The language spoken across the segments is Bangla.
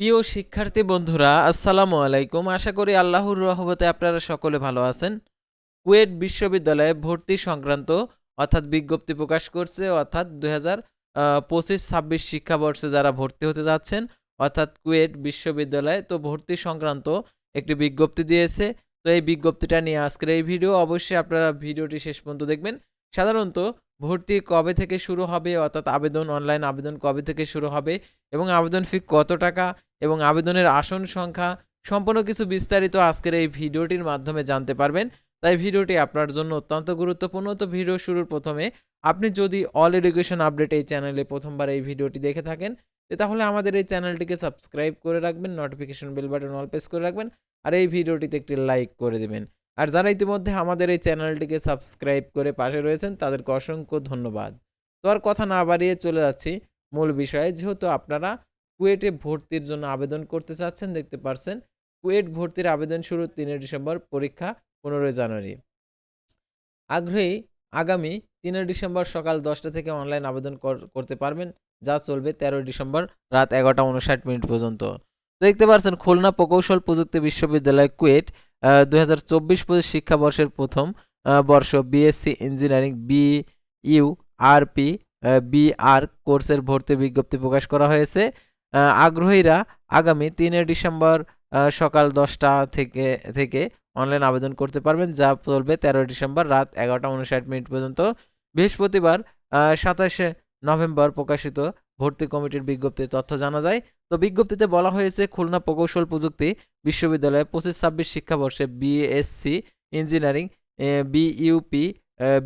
প্রিয় শিক্ষার্থী বন্ধুরা, আসসালামু আলাইকুম। আশা করি আল্লাহর রহমতে আপনারা সকলে ভালো আছেন। কুয়েট বিশ্ববিদ্যালয়ে ভর্তি সংক্রান্ত অর্থাৎ বিজ্ঞপ্তি প্রকাশ করছে, অর্থাৎ দুই হাজার পঁচিশ, ছাব্বিশ শিক্ষাবর্ষে যারা ভর্তি হতে যাচ্ছেন, অর্থাৎ কুয়েট বিশ্ববিদ্যালয়ে, তো ভর্তি সংক্রান্ত একটি বিজ্ঞপ্তি দিয়েছে। তো এই বিজ্ঞপ্তিটা নিয়ে আজকের এই ভিডিও, অবশ্যই আপনারা ভিডিওটি শেষ পর্যন্ত দেখবেন। সাধারণত ভর্তি কবে থেকে শুরু হবে? অর্থাৎ আবেদন অনলাইন আবেদন কবে থেকে শুরু হবে? এবং আবেদন ফি কত টাকা? এবং আবেদনের আসন সংখ্যা? সম্পূর্ণ কিছু বিস্তারিত আজকের এই ভিডিওটির মাধ্যমে জানতে পারবেন। তাই ভিডিওটি আপনার জন্য অত্যন্ত গুরুত্বপূর্ণ। তো ভিডিও শুরুর প্রথমে আপনি যদি অল এডুকেশন আপডেট এই চ্যানেলে প্রথমবার এই ভিডিওটি দেখে থাকেন তাহলে আমাদের এই চ্যানেলটিকে সাবস্ক্রাইব করে রাখবেন notification bell button all press করে রাখবেন, আর এই ভিডিওটিতে একটি লাইক করে দেবেন। আর যারা ইতিমধ্যে আমাদের এই চ্যানেলটিকে সাবস্ক্রাইব করে পাশে রয়েছেন, তাদেরকে অসংখ্য ধন্যবাদ। তো আর কথা না বাড়িয়ে চলে যাচ্ছি মূল বিষয়ে। যেহেতু আপনারা কুয়েটে ভর্তির জন্য আবেদন করতে চাচ্ছেন, দেখতে পারছেন কুয়েট ভর্তির আবেদন শুরু তিনের ডিসেম্বর, পরীক্ষা পনেরোই জানুয়ারি। আগ্রহী আগামী তিনের ডিসেম্বর সকাল দশটা থেকে অনলাইন আবেদন করতে পারবেন, যা চলবে তেরোই ডিসেম্বর রাত এগারোটা উনষাট মিনিট পর্যন্ত। দেখতে পাচ্ছেন খুলনা প্রকৌশল প্রযুক্তি বিশ্ববিদ্যালয় কুয়েট দুই হাজার চব্বিশ শিক্ষাবর্ষের প্রথম বর্ষ BSc engineering B U R P BR কোর্সের ভর্তি বিজ্ঞপ্তি প্রকাশ করা হয়েছে। আগ্রহীরা আগামী তিনে ডিসেম্বর সকাল দশটা থেকে থেকে অনলাইন আবেদন করতে পারবেন, যা চলবে তেরোই ডিসেম্বর রাত এগারোটা উনষাট মিনিট পর্যন্ত। বৃহস্পতিবার সাতাশে নভেম্বর প্রকাশিত ভর্তি কমিটির বিজ্ঞপ্তির তথ্য জানা যায়। তো বিজ্ঞপ্তিতে বলা হয়েছে, খুলনা প্রকৌশল প্রযুক্তি বিশ্ববিদ্যালয়ে পঁচিশ ছাব্বিশ শিক্ষাবর্ষে বিএসসি ইঞ্জিনিয়ারিং বিইউপি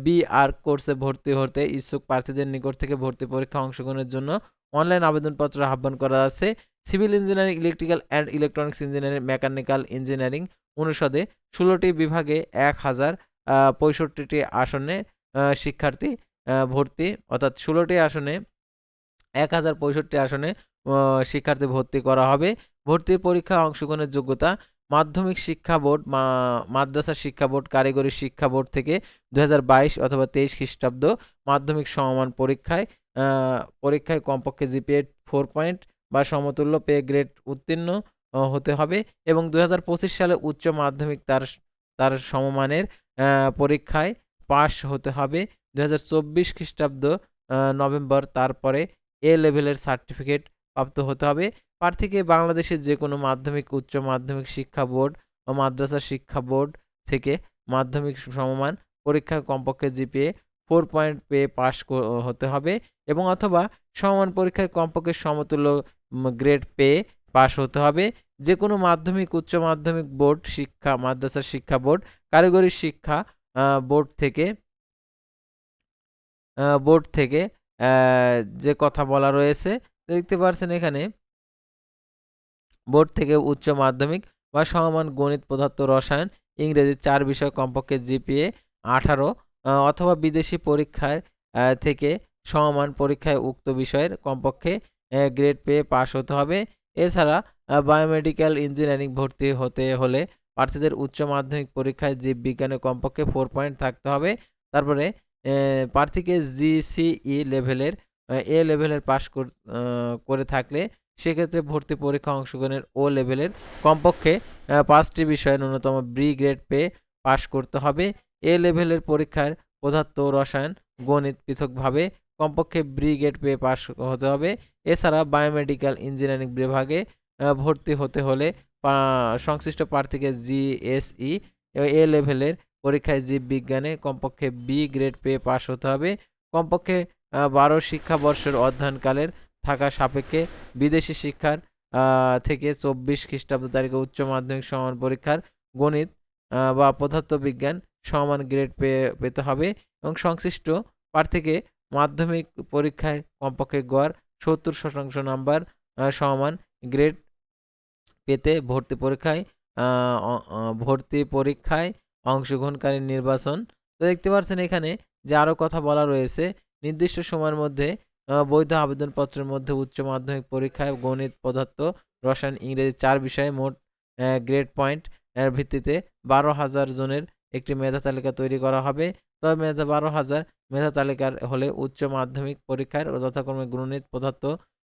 বিআর কোর্সে ভর্তি হতে ইচ্ছুক প্রার্থীদের নিকট থেকে ভর্তি পরীক্ষা অংশগ্রহণের জন্য অনলাইন আবেদনপত্র আহ্বান করা আছে। Civil engineering, electrical and electronics engineering, mechanical engineering অনুষদে ষোলোটি বিভাগে এক হাজার পঁয়ষট্টিটি আসনে শিক্ষার্থী ভর্তি। অর্থাৎ ষোলোটি আসনে এক হাজার পঁয়ষট্টি আসনে শিক্ষার্থী ভর্তি করা হবে। ভর্তির পরীক্ষা অংশগ্রহণের যোগ্যতা, মাধ্যমিক শিক্ষা বোর্ড মাদ্রাসা শিক্ষা বোর্ড, কারিগরি শিক্ষা বোর্ড থেকে দু হাজার বাইশ অথবা তেইশ খ্রিস্টাব্দ, মাধ্যমিক সমমান পরীক্ষায় পরীক্ষায় কমপক্ষে জিপিএ ফোর পয়েন্ট বা সমতুল্য পে গ্রেড উত্তীর্ণ হতে হবে এবং দু হাজার পঁচিশ সালে উচ্চ মাধ্যমিক তার তার সমমানের পরীক্ষায় পাশ হতে হবে। দু হাজার চব্বিশ খ্রিস্টাব্দ নভেম্বর তারপরে এ লেভেলের সার্টিফিকেট প্রাপ্ত হতে হবে। প্রার্থীকে বাংলাদেশের যে কোনো মাধ্যমিক, উচ্চ মাধ্যমিক শিক্ষা বোর্ড ও মাদ্রাসা শিক্ষা বোর্ড থেকে মাধ্যমিক সমমান পরীক্ষায় কমপক্ষে জিপিএ ফোর পয়েন্ট পেয়ে পাশ হতে হবে এবং অথবা সমমান পরীক্ষায় কমপক্ষে সমতুল্য গ্রেড পেয়ে পাশ হতে হবে। যে কোনো মাধ্যমিক, উচ্চ মাধ্যমিক বোর্ড শিক্ষা, মাদ্রাসা শিক্ষা বোর্ড, কারিগরি শিক্ষা বোর্ড থেকে বোর্ড থেকে যে কথা বলা রয়েছে, দেখতে পাচ্ছেন এখানে, বোর্ড থেকে উচ্চ মাধ্যমিক বা সমমান গণিত পদার্থ রসায়ন, ইংরেজি চার বিষয় কমপক্ষে জিপিএ আঠারো অথবা বিদেশি পরীক্ষার থেকে সমমান পরীক্ষায় উক্ত বিষয়ের কমপক্ষে গ্রেড পেয়ে পাশ হতে হবে। এছাড়া বায়োমেডিক্যাল ইঞ্জিনিয়ারিং ভর্তি হতে হলে প্রার্থীদের উচ্চ মাধ্যমিক পরীক্ষায় জীববিজ্ঞানে কমপক্ষে ফোর পয়েন্ট থাকতে হবে। তারপরে প্রার্থীকে জিসিই লেভেলের, এ লেভেলের পাশ কর- থাকলে সেক্ষেত্রে ভর্তি পরীক্ষা অংশগ্রহণের ও লেভেলের কমপক্ষে পাঁচটি বিষয়ে ন্যূনতম বি গ্রেড পেয়ে পাশ করতে হবে। এ লেভেলের পরীক্ষার পদার্থ রসায়ন, গণিত পৃথকভাবে কমপক্ষে ব্রি গ্রেড পেয়ে পাশ হতে হবে। এছাড়া বায়োমেডিক্যাল ইঞ্জিনিয়ারিং বিভাগে ভর্তি হতে হলে সংশ্লিষ্ট প্রার্থীকে জিএসই এ লেভেলের পরীক্ষায় জীববিজ্ঞানে কমপক্ষে বি গ্রেড পেয়ে পাশ হতে হবে। কমপক্ষে বারো শিক্ষাবর্ষের অধ্যয়নকালের থাকা সাপেক্ষে বিদেশি শিক্ষার থেকে চব্বিশ খ্রিস্টাব্দ তারিখে উচ্চ মাধ্যমিক সমান পরীক্ষার গণিত বা পদার্থবিজ্ঞান সমান গ্রেড পেয়ে, পেতে হবে এবং সংশ্লিষ্ট প্রার্থীকে মাধ্যমিক পরীক্ষায় কমপক্ষে গড় সত্তর শতাংশ নাম্বার সমান গ্রেড পেতে ভর্তি পরীক্ষায় ভর্তি পরীক্ষায় অংশগ্রহণকারী নির্বাচন। তো দেখতে পাচ্ছেন এখানে যে আরও কথা বলা রয়েছে, নির্দিষ্ট সময়ের মধ্যে বৈধ আবেদনপত্রের মধ্যে উচ্চ মাধ্যমিক পরীক্ষায় গণিত, পদার্থ, রসায়ন, ইংরেজি চার বিষয়ে মোট গ্রেড পয়েন্ট এর ভিত্তিতে বারো হাজার জনের একটি মেধা তালিকা তৈরি করা হবে। তবে মেধা বারো হাজার মেধা তালিকার হলে উচ্চ মাধ্যমিক পরীক্ষার যথাক্রমে গণিত, পদার্থ,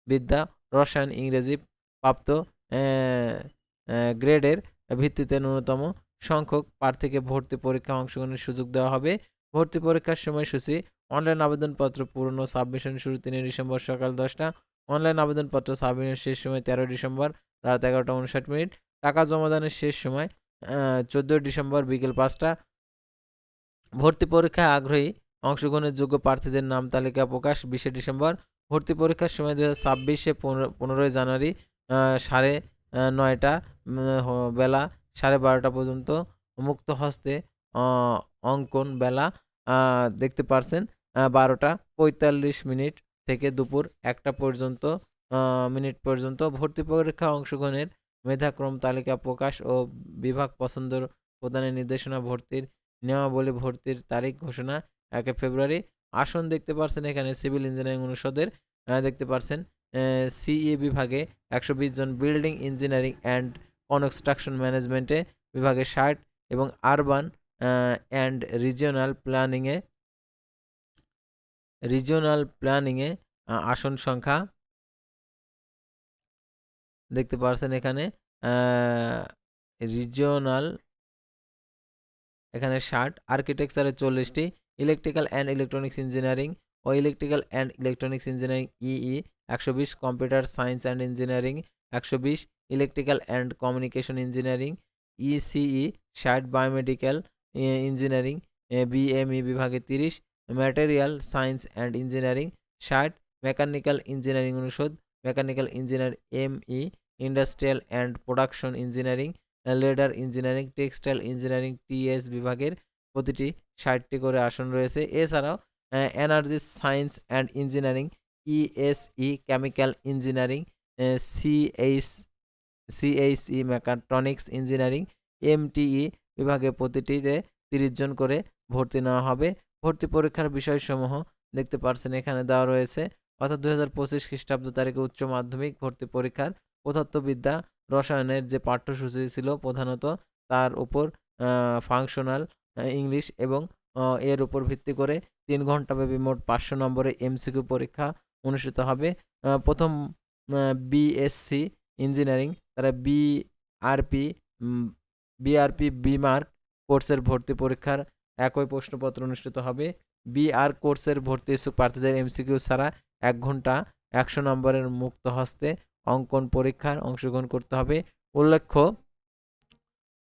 বিদ্যা, রসায়ন, ইংরেজি প্রাপ্ত গ্রেডের ভিত্তিতে ন্যূনতম সংখ্যক প্রার্থীকে ভর্তি পরীক্ষা অংশগ্রহণের সুযোগ দেওয়া হবে। ভর্তি পরীক্ষার সময়সূচি, অনলাইন আবেদনপত্র পূরণ সাবমিশন শুরু তিন ডিসেম্বর সকাল দশটা। অনলাইন আবেদনপত্র সাবমিশনের শেষ সময় তেরো ডিসেম্বর রাত এগারোটা উনষাট মিনিট। টাকা জমাদানের শেষ সময় চোদ্দোই ডিসেম্বর বিকেল পাঁচটা। ভর্তি পরীক্ষায় আগ্রহী, অংশগ্রহণের যোগ্য প্রার্থীদের নাম তালিকা প্রকাশ বিশে ডিসেম্বর। ভর্তি পরীক্ষার সময় দু হাজার ছাব্বিশে পনেরোই জানুয়ারি সাড়ে নয়টা বেলা সাড়ে বারোটা পর্যন্ত মুক্ত হস্তে অঙ্কন বেলা দেখতে পারছেন বারোটা পঁয়তাল্লিশ মিনিট থেকে দুপুর একটা পর্যন্ত মিনিট পর্যন্ত ভর্তি পরীক্ষা অংশগ্রহণের মেধাক্রম তালিকা প্রকাশ ও বিভাগ পছন্দ প্রদানের নির্দেশনা ভর্তির নিয়মাবলী ভর্তির তারিখ ঘোষণা, একে ফেব্রুয়ারি। আসন দেখতে পারছেন এখানে সিভিল ইঞ্জিনিয়ারিং অনুষদের দেখতে পারছেন সিই বিভাগে একশো বিশ জন বিল্ডিং ইঞ্জিনিয়ারিং অ্যান্ড কনস্ট্রাকশন ম্যানেজমেন্টে বিভাগে ষাট এবং আরবান অ্যান্ড রিজিওনাল প্ল্যানিংয়ে রিজিওনাল প্ল্যানিংয়ে আসন সংখ্যা দেখতে পারছেন এখানে রিজিওনাল এখানে ষাট আর্কিটেকচারে চল্লিশটি electrical and electronics engineering O electrical and electronics engineering EE একশো বিশ কম্পিউটার সায়েন্স অ্যান্ড ইঞ্জিনিয়ারিং একশো বিশ electrical and communication engineering ECE ষাট বায়োমেডিক্যাল ইঞ্জিনিয়ারিং বিএমই বিভাগে তিরিশ ম্যাটেরিয়াল সায়েন্স অ্যান্ড ইঞ্জিনিয়ারিং ষাট মেকানিক্যাল ইঞ্জিনিয়ারিং অনুষদ mechanical engineer ME industrial and production engineering leather engineering textile engineering TS বিভাগের প্রতিটি ষাটটি করে আসন রয়েছে। এছাড়াও energy science and engineering ESE chemical engineering CH CHE mechatronics engineering MTE বিভাগে প্রতিটিতে তিরিশ জন করে ভর্তি নেওয়া হবে। ভর্তি পরীক্ষার বিষয়সমূহ দেখতে পারছেন, এখানে দেওয়া রয়েছে। অর্থাৎ দুই হাজার পঁচিশ খ্রিস্টাব্দ তারিখে উচ্চ মাধ্যমিক ভর্তি পরীক্ষার পদার্থবিদ্যা রসায়নের যে পাঠ্যসূচি ছিল প্রধানত তার উপর ফাংশনাল ইংলিশ এবং এর উপর ভিত্তি করে তিন ঘন্টাব্যাপী মোট পাঁচশো নম্বরে এমসিকিউ পরীক্ষা অনুষ্ঠিত হবে। প্রথম বিএসসি ইঞ্জিনিয়ারিং, তারা বিআরপি বিআরপি বিমার্ক কোর্সের ভর্তি পরীক্ষার একই প্রশ্নপত্র অনুষ্ঠিত হবে। বিআর কোর্সের ভর্তি ইচ্ছুক প্রার্থীদের এমসিকিউ ছাড়া এক ঘণ্টা একশো নম্বরের মুক্ত হস্তে অঙ্কন পরীক্ষার অংশগ্রহণ করতে হবে। উল্লেখ্য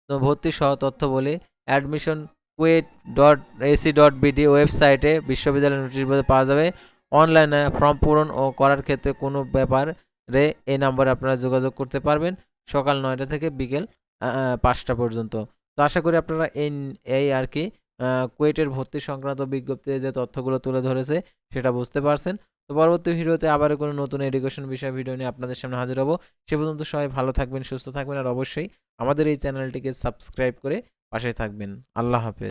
ভর্তি সহ তথ্য বলে admission KUET dot AC dot BD ওয়েবসাইটে বিশ্ববিদ্যালয়ের নোটিশ পাওয়া যাবে। অনলাইনে ফর্ম পূরণ ও করার ক্ষেত্রে কোনো ব্যাপারে এই নম্বরে আপনারা যোগাযোগ করতে পারবেন সকাল নয়টা থেকে বিকেল পাঁচটা পর্যন্ত। তো আশা করি আপনারা এই এই আর কি কুয়েটের ভর্তি সংক্রান্ত বিজ্ঞপ্তিতে যে তথ্যগুলো তুলে ধরেছে সেটা বুঝতে পারছেন। তো পরবর্তী ভিডিওতে আবার কোনো নতুন এডুকেশন বিষয় ভিডিও নিয়ে আপনাদের সামনে হাজির হব। সে পর্যন্ত সবাই ভালো থাকবেন, সুস্থ থাকবেন আর অবশ্যই আমাদের এই চ্যানেলটিকে সাবস্ক্রাইব করে পাশে থাকবেন। আল্লাহ হাফেজ।